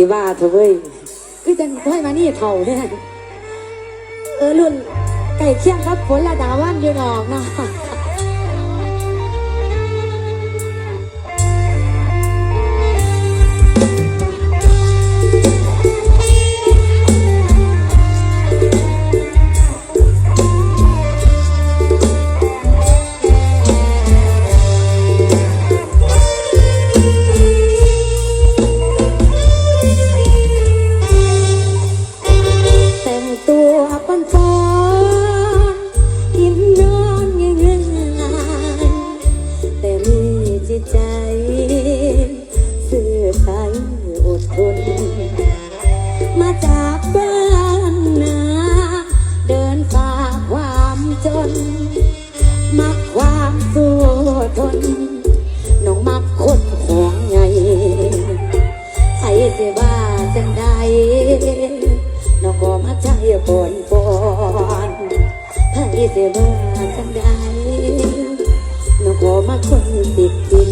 อีว่าเถอะเว้ยคือจังค่อยมานี่เท่าเนี่ยเออรุ่นไก่เคียงครับฝนละดาวันอยู่นอกเนาะ น้องก็มาใจปนปอนใครสิว่าจังได้น้องก็มาคนติดดิน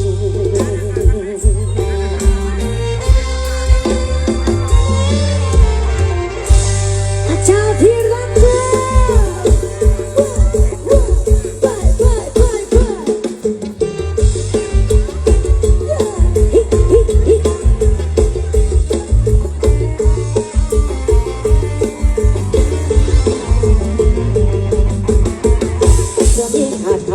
จะได้หัดท